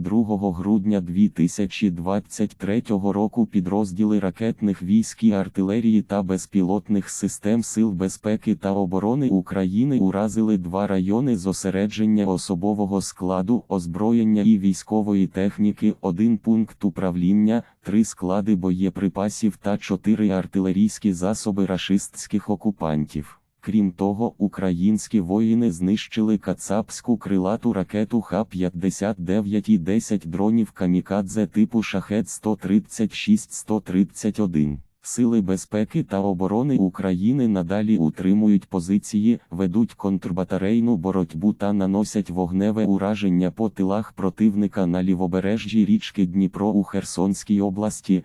2 грудня 2023 року підрозділи ракетних військ і артилерії та безпілотних систем Сил безпеки та оборони України уразили два райони зосередження особового складу, озброєння і військової техніки, один пункт управління, три склади боєприпасів та чотири артилерійські засоби рашистських окупантів. Крім того, українські воїни знищили кацапську крилату ракету Х-59 і 10 дронів камікадзе типу шахет 136-131. Сили безпеки та оборони України надалі утримують позиції, ведуть контрбатарейну боротьбу та наносять вогневе ураження по тилах противника на лівобережжі річки Дніпро у Херсонській області,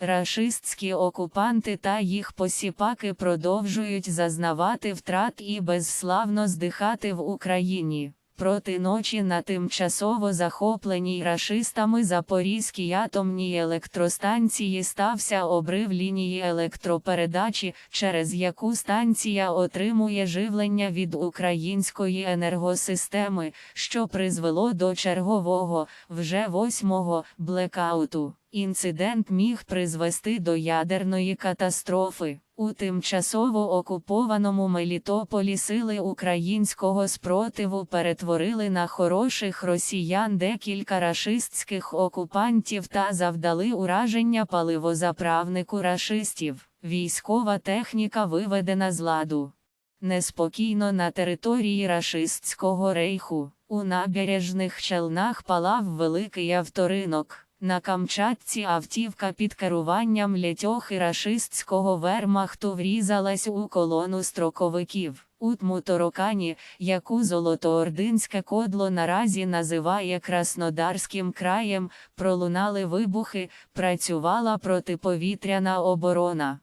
Рашистські окупанти та їх посіпаки продовжують зазнавати втрат і безславно здихати в Україні. Проти ночі на тимчасово захопленій рашистами Запорізькій атомній електростанції стався обрив лінії електропередачі, через яку станція отримує живлення від української енергосистеми, що призвело до чергового, вже восьмого, блекауту. Інцидент міг призвести до ядерної катастрофи. У тимчасово окупованому Мелітополі сили українського спротиву перетворили на хороших росіян декілька рашистських окупантів та завдали ураження паливозаправнику рашистів. Військова техніка виведена з ладу. Неспокійно на території рашистського рейху. У набережних челнах палав великий авторинок. На Камчатці автівка під керуванням лятьох і рашистського вермахту врізалась у колону строковиків. У Тмуторокані, яку Золотоординське кодло наразі називає Краснодарським краєм, пролунали вибухи, працювала протиповітряна оборона.